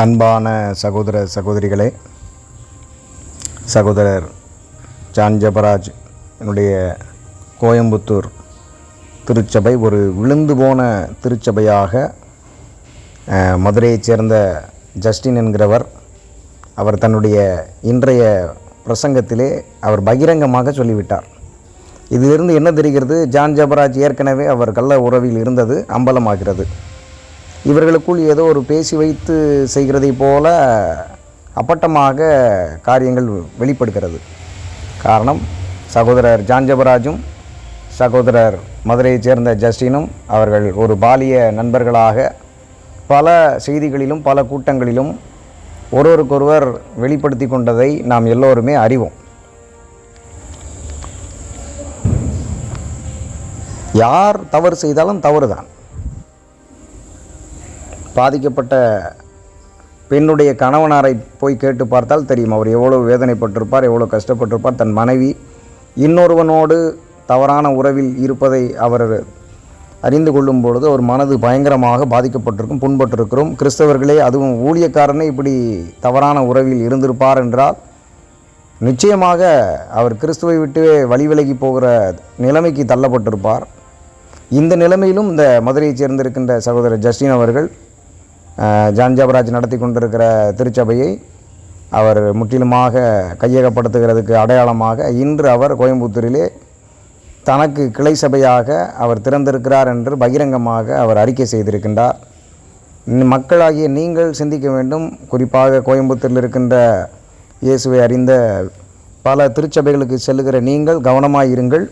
அன்பான சகோதர சகோதரிகளே சகோதரர் ஜான் ஜபராஜ் என்னுடைய கோயம்புத்தூர் திருச்சபை ஒரு விழுந்து போன திருச்சபையாக மதுரையைச் சேர்ந்த ஜஸ்டின் என்கிறவர் அவர் தன்னுடைய இன்றைய பிரசங்கத்திலே அவர் பகிரங்கமாக சொல்லிவிட்டார். இதிலிருந்து என்ன தெரிகிறது? ஜான் ஜபராஜ் ஏற்கனவே அவர் கள்ள உறவில் இருந்தது அம்பலமாகிறது. இவர்களுக்குள் ஏதோ ஒரு பேசி வைத்து செய்கிறதைப் போல அப்பட்டமாக காரியங்கள் வெளிப்படுகிறது. காரணம் சகோதரர் ஜான்ஜபராஜும் சகோதரர் மதுரையைச் சேர்ந்த ஜஸ்டினும் அவர்கள் ஒரு பாலிய நண்பர்களாக பல செய்திகளிலும் பல கூட்டங்களிலும் ஒருவருக்கொருவர் வெளிப்படுத்தி கொண்டதை நாம் எல்லோருமே அறிவோம். யார் தவறு செய்தாலும் தவறுதான். பாதிக்கப்பட்ட பெண்ணுடைய கணவனாரை போய் கேட்டு பார்த்தால் தெரியும். அவர் எவ்வளோ வேதனைப்பட்டிருப்பார் எவ்வளோ கஷ்டப்பட்டிருப்பார். தன் மனைவி இன்னொருவனோடு தவறான உறவில் இருப்பதை அவர் அறிந்து கொள்ளும் பொழுது அவர் மனது பயங்கரமாக பாதிக்கப்பட்டிருக்கும் புண்பட்டிருக்கிறோம். கிறிஸ்தவர்களே அதுவும் ஊழியக்காரனே இப்படி தவறான உறவில் இருந்திருப்பார் என்றால் நிச்சயமாக அவர் கிறிஸ்துவை விட்டு வழி விலகி போகிற நிலைமைக்கு தள்ளப்பட்டிருப்பார். இந்த நிலைமையிலும் இந்த மதுரையைச் சேர்ந்திருக்கின்ற சகோதரர் ஜஸ்டின் அவர்கள் ஜான்ஜாபராஜ் நடத்தி கொண்டிருக்கிற திருச்சபையை அவர் முற்றிலுமாக கையகப்படுத்துகிறதுக்கு அடையாளமாக இன்று அவர் கோயம்புத்தூரிலே தனக்கு கிளை சபையாக அவர் திறந்திருக்கிறார் என்று பகிரங்கமாக அவர் அறிக்கை செய்திருக்கின்றார். மக்களாகிய நீங்கள் சிந்திக்க வேண்டும். குறிப்பாக கோயம்புத்தூரில் இருக்கின்ற இயேசுவை அறிந்த பல திருச்சபைகளுக்கு செல்லுகிற நீங்கள் கவனமாக இருங்கள்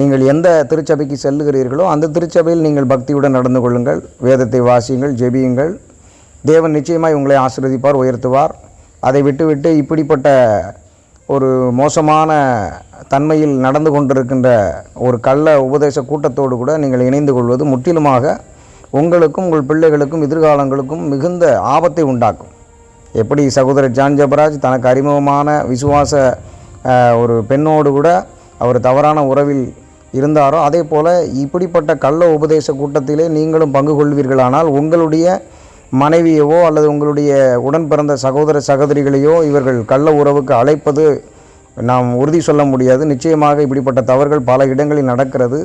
நீங்கள் எந்த திருச்சபைக்கு செல்லுகிறீர்களோ அந்த திருச்சபையில் நீங்கள் பக்தியுடன் நடந்து கொள்ளுங்கள். வேதத்தை வாசியுங்கள் ஜெபியுங்கள். தேவன் நிச்சயமாய் உங்களை ஆசீர்வதிப்பார் உயர்த்துவார். அதை விட்டுவிட்டு இப்படிப்பட்ட ஒரு மோசமான தன்மையில் நடந்து கொண்டிருக்கின்ற ஒரு கள்ள உபதேச கூட்டத்தோடு கூட நீங்கள் இணைந்து கொள்வது முற்றிலுமாக உங்களுக்கும் உங்கள் பிள்ளைகளுக்கும் எதிர்காலங்களுக்கும் மிகுந்த ஆபத்தை உண்டாக்கும். எப்படி சகோதரர் ஜான் ஜபராஜ் தனக்கு அறிமுகமான விசுவாச ஒரு பெண்ணோடு கூட அவர் தவறான உறவில் இருந்தாரோ அதே போல் இப்படிப்பட்ட கள்ள உபதேச கூட்டத்திலே நீங்களும் பங்கு கொள்வீர்களானால் உங்களுடைய மனைவியவோ அல்லது உங்களுடைய உடன் பிறந்த சகோதர சகோதரிகளையோ இவர்கள் கள்ள உறவுக்கு அழைப்பது நாம் உறுதி சொல்ல முடியாது. நிச்சயமாக இப்படிப்பட்ட தவறுகள் பல இடங்களில் நடக்கிறது.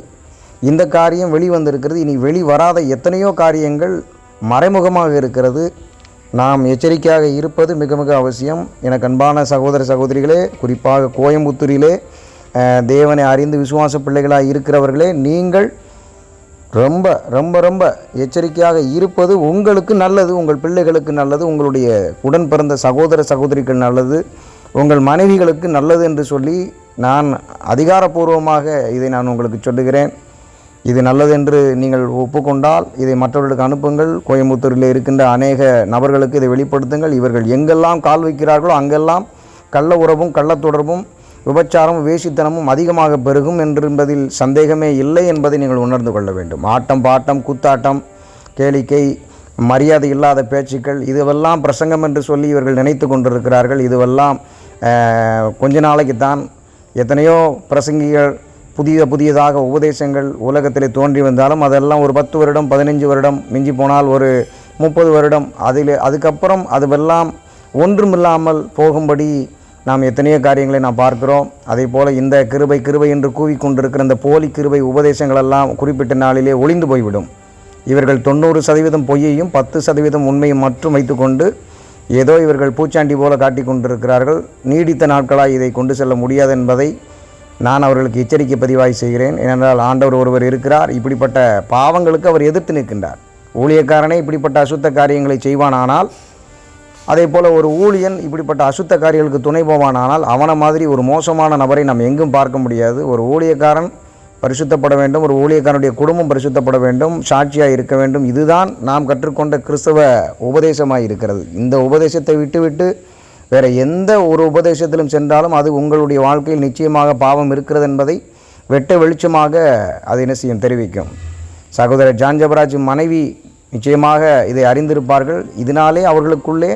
இந்த காரியம் வெளிவந்திருக்கிறது. இனி வெளி வராத எத்தனையோ காரியங்கள் மறைமுகமாக இருக்கிறது. நாம் எச்சரிக்கையாக இருப்பது மிக மிக அவசியம். எனக்கு அன்பான சகோதர சகோதரிகளே குறிப்பாக கோயம்புத்தூரிலே தேவனை அறிந்து விசுவாச பிள்ளைகளாக இருக்கிறவர்களே நீங்கள் ரொம்ப ரொம்ப ரொம்ப எச்சரிக்கையாக இருப்பது உங்களுக்கு நல்லது உங்கள் பிள்ளைகளுக்கு நல்லது உங்களுடைய உடன் பிறந்த சகோதர சகோதரிகள் நல்லது உங்கள் மனைவிகளுக்கு நல்லது என்று சொல்லி நான் அதிகாரப்பூர்வமாக இதை நான் உங்களுக்கு சொல்லுகிறேன். இது நல்லது என்று நீங்கள் ஒப்புக்கொண்டால் இதை மற்றவர்களுக்கு அனுப்புங்கள். கோயம்புத்தூரில் இருக்கின்ற அநேக நபர்களுக்கு இதை வெளிப்படுத்துங்கள். இவர்கள் எங்கெல்லாம் கால் வைக்கிறார்களோ அங்கெல்லாம் கள்ள உறவும் கள்ளத் தொடர்பும் விபச்சாரம் வேசித்தனமும் அதிகமாக பெருகும் என்பதில் சந்தேகமே இல்லை என்பதை நீங்கள் உணர்ந்து கொள்ள வேண்டும். ஆட்டம் பாட்டம் குத்தாட்டம் கேளிக்கை மரியாதை இல்லாத பேச்சுக்கள் இதுவெல்லாம் பிரசங்கம் என்று சொல்லி இவர்கள் நினைத்து கொண்டிருக்கிறார்கள். இதுவெல்லாம் கொஞ்ச நாளைக்கு தான் எத்தனையோ பிரசங்கிகள் புதிய புதியதாக உபதேசங்கள் உலகத்தில் தோன்றி வந்தாலும் அதெல்லாம் ஒரு பத்து வருடம் பதினஞ்சு வருடம் மிஞ்சி போனால் ஒரு முப்பது வருடம் அதில் அதுக்கப்புறம் அதுவெல்லாம் ஒன்றுமில்லாமல் போகும்படி நாம் எத்தனையோ காரியங்களை நாம் பார்க்கிறோம். அதே போல் இந்த கிருபை கிருபை என்று கூவிக்கொண்டிருக்கிற இந்த போலி கிருபை உபதேசங்களெல்லாம் குறிப்பிட்ட நாளிலே ஒளிந்து போய்விடும். இவர்கள் தொண்ணூறு சதவீதம் பொய்யையும் பத்து சதவீதம் உண்மையும் மட்டும் வைத்துக்கொண்டு ஏதோ இவர்கள் பூச்சாண்டி போல காட்டி கொண்டிருக்கிறார்கள் நீடித்த நாட்களாக இதை கொண்டு செல்ல முடியாது என்பதை நான் அவர்களுக்கு எச்சரிக்கை பதிவாய் செய்கிறேன். ஏனென்றால் ஆண்டவர் ஒருவர் இருக்கிறார். இப்படிப்பட்ட பாவங்களுக்கு அவர் எதிர்த்து நிற்கின்றார். ஊழியக்காரனே இப்படிப்பட்ட அசுத்த காரியங்களை செய்வானானால் அதே போல் ஒரு ஊழியன் இப்படிப்பட்ட அசுத்த காரியங்களுக்கு துணை போவானானால் அவனை மாதிரி ஒரு மோசமான நபரை நாம் எங்கும் பார்க்க முடியாது. ஒரு ஊழியக்காரன் பரிசுத்தப்பட வேண்டும் ஒரு ஊழியக்காரனுடைய குடும்பம் பரிசுத்தப்பட வேண்டும் சாட்சியாக இருக்க வேண்டும். இதுதான் நாம் கற்றுக்கொண்ட கிறிஸ்தவ உபதேசமாக இருக்கிறது. இந்த உபதேசத்தை விட்டுவிட்டு வேறு எந்த ஒரு உபதேசத்திலும் சென்றாலும் அது உங்களுடைய வாழ்க்கையில் நிச்சயமாக பாவம் இருக்கிறது என்பதை வெட்ட வெளிச்சமாக அது என்ன செய்யும் தெரிவிக்கும். சகோதரர் ஜான்ஜபராஜ் மனைவி நிச்சயமாக இதை அறிந்திருப்பார்கள். இதனாலே அவர்களுக்குள்ளே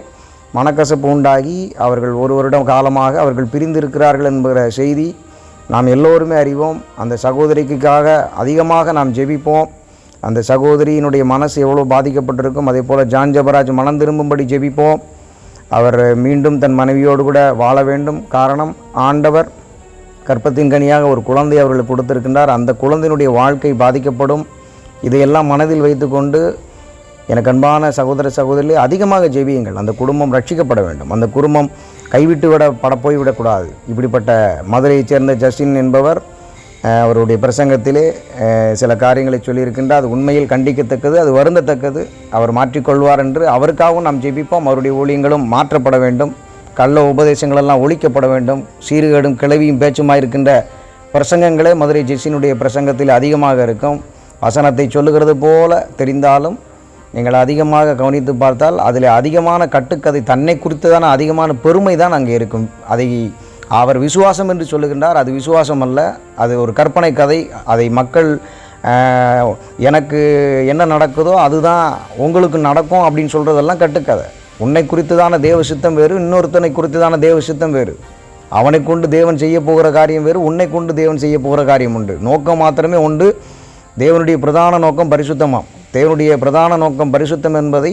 மனக்கசப்பு உண்டாகி அவர்கள் ஒரு வருடம் காலமாக அவர்கள் பிரிந்திருக்கிறார்கள் என்கிற செய்தி நாம் எல்லோருமே அறிவோம். அந்த சகோதரிக்காக அதிகமாக நாம் ஜெபிப்போம். அந்த சகோதரியினுடைய மனசு எவ்வளோ பாதிக்கப்பட்டிருக்கும் அதே போல் ஜான் ஜபராஜ் மனம் திரும்பும்படி ஜெபிப்போம். அவர் மீண்டும் தன் மனைவியோடு கூட வாழ வேண்டும். காரணம் ஆண்டவர் கற்பத்தின் கனியாக ஒரு குழந்தை அவர்களுக்கு கொடுத்திருக்கின்றார். அந்த குழந்தையினுடைய வாழ்க்கை பாதிக்கப்படும். இதையெல்லாம் மனதில் வைத்துக்கொண்டு எனக்கு அன்பான சகோதர சகோதரி அதிகமாக ஜெபியுங்கள். அந்த குடும்பம் ரட்சிக்கப்பட வேண்டும். அந்த குடும்பம் கைவிட்டு விட பட போய்விடக்கூடாது. இப்படிப்பட்ட மதுரையைச் சேர்ந்த ஜஸ்டின் என்பவர் அவருடைய பிரசங்கத்திலே சில காரியங்களை சொல்லியிருக்கின்றார். அது உண்மையில் கண்டிக்கத்தக்கது அது வருந்தத்தக்கது. அவர் மாற்றிக்கொள்வார் என்று அவருக்காகவும் நாம் ஜெபிப்போம். அவருடைய ஊழியங்களும் மாற்றப்பட வேண்டும். கள்ள உபதேசங்களெல்லாம் ஒழிக்கப்பட வேண்டும். சீர்கேடும் கிளவியும் பேச்சுமாயிருக்கின்ற பிரசங்கங்களே மதுரை ஜெஸ்டினுடைய பிரசங்கத்தில் அதிகமாக இருக்கும். வசனத்தை சொல்லுகிறது போல தெரிந்தாலும் நீங்கள் அதிகமாக கவனித்து பார்த்தால் அதில் அதிகமான கட்டுக்கதை தன்னை குறித்ததான அதிகமான பெருமை தான் அங்கே இருக்கும். அதை அவர் விசுவாசம் என்று சொல்லுகின்றார். அது விசுவாசம் அல்ல. அது ஒரு கற்பனை கதை. அதை மக்கள் எனக்கு என்ன நடக்குதோ அதுதான் உங்களுக்கு நடக்கும் அப்படின்னு சொல்கிறதெல்லாம் கட்டுக்கதை. உன்னை குறித்ததான தேவ சித்தம் வேறு இன்னொருத்தனை குறித்ததான தேவ சித்தம் வேறு. அவனை கொண்டு தேவன் செய்ய போகிற காரியம் வேறு உன்னை கொண்டு தேவன் செய்ய போகிற காரியம் உண்டு. நோக்கம் மாத்திரமே உண்டு. தேவனுடைய பிரதான நோக்கம் பரிசுத்தமாம். தேவனுடைய பிரதான நோக்கம் பரிசுத்தம் என்பதை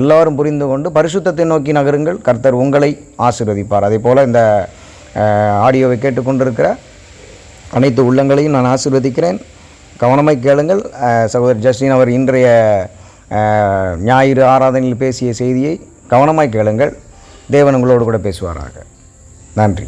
எல்லாரும் புரிந்து கொண்டு பரிசுத்தத்தை நோக்கி நகருங்கள். கர்த்தர் உங்களை ஆசீர்வதிப்பார். அதே போல் இந்த ஆடியோவை கேட்டுக்கொண்டிருக்கிற அனைத்து உள்ளங்களையும் நான் ஆசீர்வதிக்கிறேன். கவனமாய் கேளுங்கள். சகோதரர் ஜஸ்டின் அவர் இன்றைய ஞாயிறு ஆராதனையில் பேசிய செய்தியை கவனமாய் கேளுங்கள். தேவன் உங்களோடு கூட பேசுவாராக. நன்றி.